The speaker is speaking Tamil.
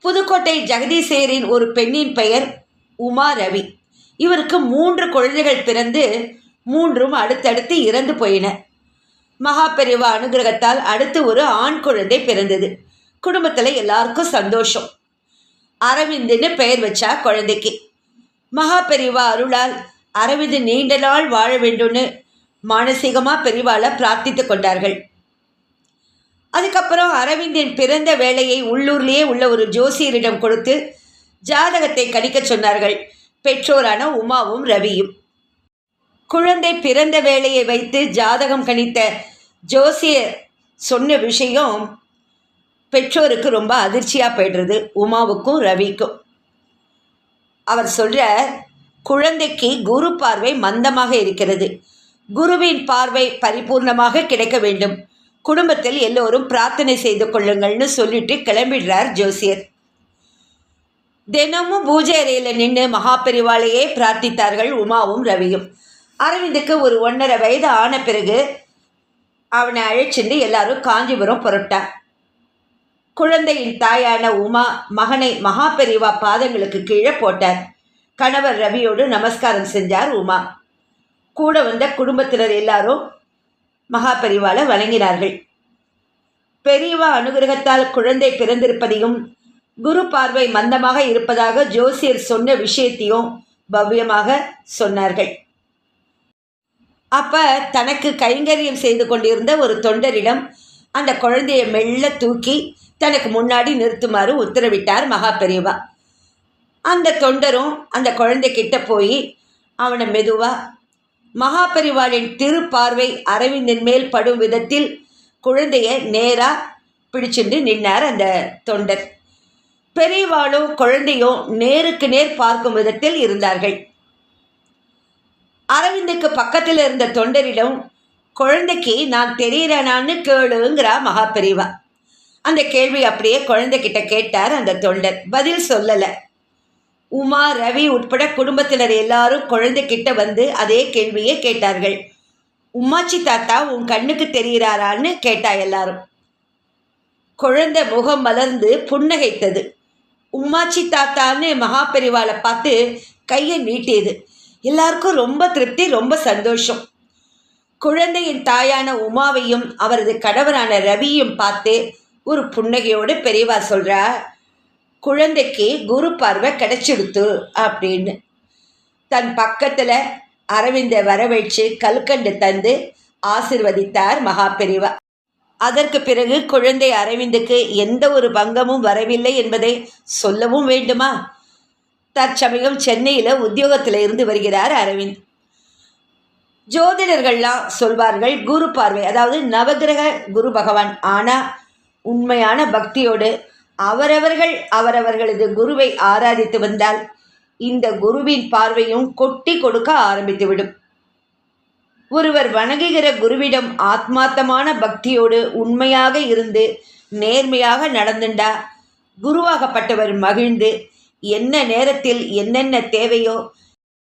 புதுக்கோட்டை ஜெகதீசேரின் ஒரு பெண்ணின் பெயர் உமா ரவி. இவருக்கு மூன்று குழந்தைகள் பிறந்து மூன்றும் அடுத்தடுத்து இறந்து போயின. மகாபெரிவா அனுகிரகத்தால் அடுத்து ஒரு ஆண் குழந்தை பிறந்தது. குடும்பத்தில் எல்லாருக்கும் சந்தோஷம். அரவிந்துன்னு பெயர் வச்சா குழந்தைக்கு. மகாபெரிவா அருளால் அரவிந்த் நீண்ட நாள் வாழ வேண்டும்னு மானசீகமாக பெரிவாளை பிரார்த்தித்து கொண்டார்கள். அதுக்கப்புறம் அரவிந்தின் பிறந்த வேலையை உள்ளூர்லேயே உள்ள ஒரு ஜோசியரிடம் கொடுத்து ஜாதகத்தை கணிக்கச் சொன்னார்கள். பெற்றோரான உமாவும் ரவியும். குழந்தை பிறந்த வேலையை வைத்து ஜாதகம் கணித்த ஜோசியர் சொன்ன விஷயம் பெற்றோருக்கு ரொம்ப அதிர்ச்சியாக போய்டுறது உமாவுக்கும் ரவிக்கும். அவர் சொல்கிற குழந்தைக்கு குரு பார்வை மந்தமாக இருக்கிறது. குருவின் பார்வை பரிபூர்ணமாக கிடைக்க வேண்டும். குடும்பத்தில் எல்லோரும் பிரார்த்தனை செய்து கொள்ளுங்கள்னு சொல்லிட்டு கிளம்பிடுறார் ஜோசியர். தினமும் பூஜை அறையில் நின்று மகாபெரிவாளையே பிரார்த்தித்தார்கள் உமாவும் ரவியும். அரவிந்துக்கு ஒரு ஒன்றரை வயது ஆன பிறகு அவனை அழைச்சிட்டு எல்லாரும் காஞ்சிபுரம் புரட்டார் குழந்தையின் தாயான உமா மகனை மகாபெரிவா பாதங்களுக்கு கீழே போட்டார். கணவர் ரவியோடு நமஸ்காரம் செஞ்சார் உமா. கூட வந்த குடும்பத்தினர் எல்லாரும் மகாபெரிவால வழங்கினார்கள். பெரியவா அனுகிரகத்தால் குழந்தை பிறந்திருப்பதையும் குரு பார்வை மந்தமாக இருப்பதாக ஜோசியர் சொன்ன விஷயத்தையும் பவ்யமாக சொன்னார்கள். அப்ப தனக்கு கைங்கரியம் செய்து கொண்டிருந்த ஒரு தொண்டரிடம் அந்த குழந்தையை மெல்ல தூக்கி தனக்கு முன்னாடி நிறுத்துமாறு உத்தரவிட்டார் மகா பெரியவா அந்த தொண்டரும் அந்த குழந்தை கிட்ட போய் அவனை மெதுவாக மகாபரிவாளின் திருப்பார்வை அரவிந்தின் மேல் படும் விதத்தில் குழந்தைய நேரா பிடிச்சிட்டு நின்னார் அந்த தொண்டர். பெரியவாளும் குழந்தையும் நேருக்கு நேர் பார்க்கும் விதத்தில் இருந்தார்கள். அரவிந்துக்கு பக்கத்தில் இருந்த தொண்டரிடம் குழந்தைக்கு நான் தெரியறேனான்னு கேளுங்கிறா மகா பெரியவா அந்த கேள்வி அப்படியே குழந்தைகிட்ட கேட்டார் அந்த தொண்டர். பதில் சொல்லலை. உமா ரவி உட்பட குடும்பத்தினர் எல்லாரும் குழந்தைகிட்ட வந்து அதே கேள்வியை கேட்டார்கள். உமாச்சி தாத்தா உன் கண்ணுக்கு தெரிகிறாரான்னு? கேட்டா எல்லாரும். குழந்தை முகம் மலர்ந்து புன்னகைத்தது. உமாச்சி தாத்தான்னு மகாபெரிவாளை பார்த்து கையை நீட்டியது. எல்லாருக்கும் ரொம்ப திருப்தி ரொம்ப சந்தோஷம். குழந்தையின் தாயான உமாவையும் அவரது கணவரான ரவியும் பார்த்து ஒரு புன்னகையோடு பெரியவா சொல்கிறார் குழந்தைக்கு குரு பார்வை கிடைச்சிடுத்து அப்படின்னு. தன் பக்கத்தில் அரவிந்தை வரவழைச்சு கல்கண்டு தந்து ஆசிர்வதித்தார் மகாபெரிவா அதற்கு பிறகு குழந்தை அரவிந்துக்கு எந்த ஒரு பங்கமும் வரவில்லை என்பதை சொல்லவும் வேண்டுமா? தற்சமயம் சென்னையில் உத்தியோகத்தில் இருந்து வருகிறார் அரவிந்த். ஜோதிடர்கள்லாம் சொல்வார்கள் குரு பார்வை அதாவது நவகிரக குரு பகவான். ஆனால் உண்மையான பக்தியோடு அவரவர்கள் அவரவர்களது குருவை ஆராதித்து வந்தால் இந்த குருவின் பார்வையும் கொட்டி கொடுக்க ஆரம்பித்துவிடும். ஒருவர் வணங்குகிற குருவிடம் ஆத்மார்த்தமான பக்தியோடு உண்மையாக இருந்து நேர்மையாக நடந்துண்டா குருவாகப்பட்டவர் மகிழ்ந்து என்ன நேரத்தில் என்னென்ன தேவையோ